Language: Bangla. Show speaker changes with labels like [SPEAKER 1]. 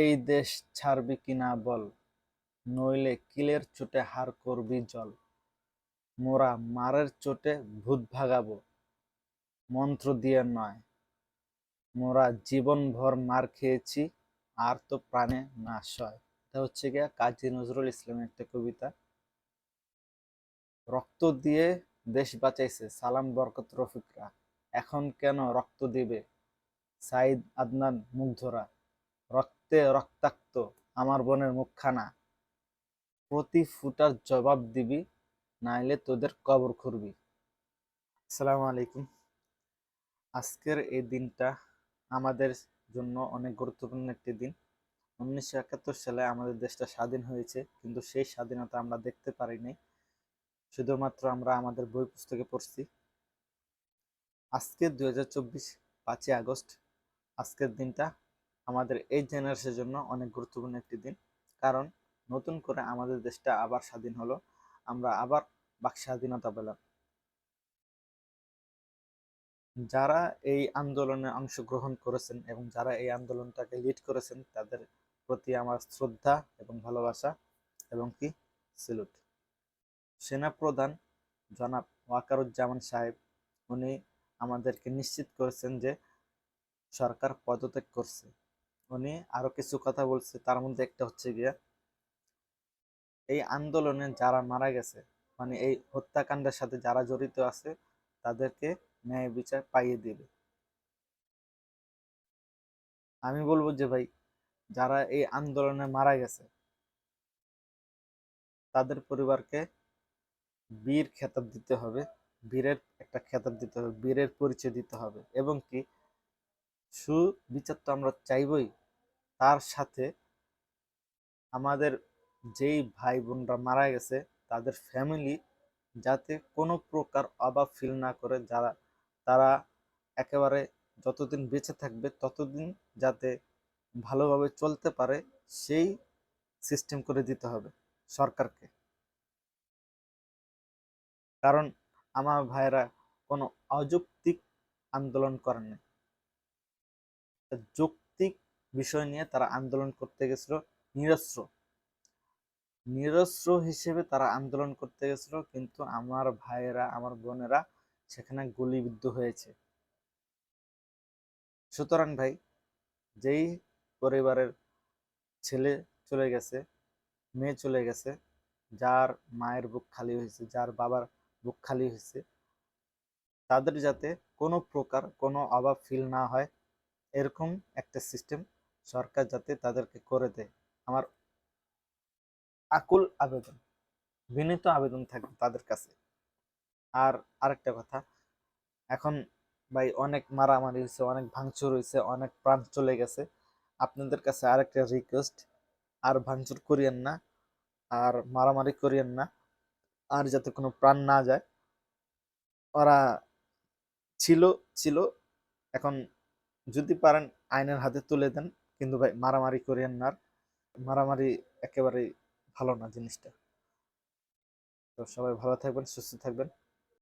[SPEAKER 1] এই দেশ ছাড়বি কিনা বল, নইলে কিলের চোটে হার করবি জল। মোরা মারের চোটে ভূত ভাগাবো, মন্ত্র দিয়ে নয়। মোরা জীবনভর মার খেয়েছি, আর তো প্রাণে নাশ হয় এটা হচ্ছে গিয়া কাজী নজরুল ইসলামের একটা কবিতা। রক্ত দিয়ে দেশ বাঁচাইছে, সালাম, বরকত, রফিকরা। এখন কেন রক্ত দিবে? সাইদ আদনান, মুগ্ধরা। রক্তে রক্তাক্ত, আমার বোনের মুখখানা। প্রতি ফুটার জবাব দিবি, নাইলে তোদের কবর খুঁড়বি। আসসালামু আলাইকুম। আজকের এই দিনটা আমাদের জন্য অনেক গুরুত্বপূর্ণ একটি দিন। উনিশশো একাত্তর সালে আমাদের দেশটা স্বাধীন হয়েছে, কিন্তু সেই স্বাধীনতা আমরা দেখতে পারিনি শুধুমাত্র আমরা আমাদের বই পুস্তকে পড়ছি। আজকে দুই হাজার চব্বিশ পাঁচই আগস্ট, আজকের দিনটা আমাদের এই জেনারেশনের জন্য অনেক গুরুত্বপূর্ণ একটি দিন। কারণ নতুন করে আমাদের দেশটা আবার স্বাধীন হলো, আমরা আবার বাক স্বাধীনতা পেলাম। যারা এই আন্দোলনে অংশগ্রহণ করেছেন এবং যারা এই আন্দোলনটাকে লিড করেছেন, তাদের প্রতি আমার শ্রদ্ধা এবং ভালোবাসা এবং কি? সেলুট সেনাপ্রধান জনাব ওয়াকারুজ্জামান সাহেব, উনি আমাদেরকে নিশ্চিত করেছেন যে সরকার পদত্যাগ করছে। উনি আরও কিছু কথা বলছে, তার মধ্যে একটা হচ্ছে গিয়া, এই আন্দোলনে যারা মারা গেছে মানে এই হত্যাকাণ্ডের সাথে যারা জড়িত আছে, তাদেরকে ন্যায় বিচার পাইয়ে দিবে। আমি বলব যে ভাই, যারা এই আন্দোলনে মারা গেছে, তাদের পরিবারকে বীর খেতাব দিতে হবে, বীরের একটা খেতাব দিতে হবে, বীরের পরিচয় দিতে হবে, এবং কি সুবিচার তো আমরা চাইবই তার সাথে আমাদের যেই ভাই বোনরা মারা গেছে, তাদের ফ্যামিলি যাতে কোনো প্রকার অভাব ফিল না করে, যারা, তারা একেবারে যতদিন বেঁচে থাকবে, ততদিন যাতে ভালোভাবে চলতে পারে, সেই সিস্টেম করে দিতে হবে সরকারকে। কারণ আমার ভাইরা কোনো অযৌক্তিক আন্দোলন করেনি যৌক্তিক বিষয় নিয়ে তারা আন্দোলন করতে গেছিল, নিরস্ত্র। নিরস্ত্র হিসেবে তারা আন্দোলন করতে গেছিল, কিন্তু আমার ভাইয়েরা, আমার বোনেরা সেখানে গুলিবিদ্ধ হয়েছে। সুতরাং ভাই, যেই পরিবারের ছেলে চলে গেছে, মেয়ে চলে গেছে, যার মায়ের বুক খালি হয়েছে, যার বাবার বুক খালি হয়েছে, তাদের যাতে কোনো প্রকার কোনো অভাব ফিল না হয়, এরকম একটা সিস্টেম সরকার যাতে তাদেরকে করে দেয়। আমার আকুল আবেদন, বিনীত আবেদন থাকবে তাদের কাছে। আর আরেকটা কথা, এখন ভাই অনেক মারামারি হয়েছে, অনেক ভাঙচুর হয়েছে, অনেক প্রাণ চলে গেছে। আপনাদের কাছে আরেকটা রিকোয়েস্ট আর ভাঙচুর করিয়েন না, আর মারামারি করিয়েন না, আর যাতে কোনো প্রাণ না যায়। ওরা ছিল ছিল, এখন যদি পারেন আইনের হাতে তুলে দেন। কিন্তু ভাই, মারামারি করিয়েন না মারামারি একেবারেই ভালো না জিনিসটা। তো সবাই ভালো থাকবেন, সুস্থ থাকবেন।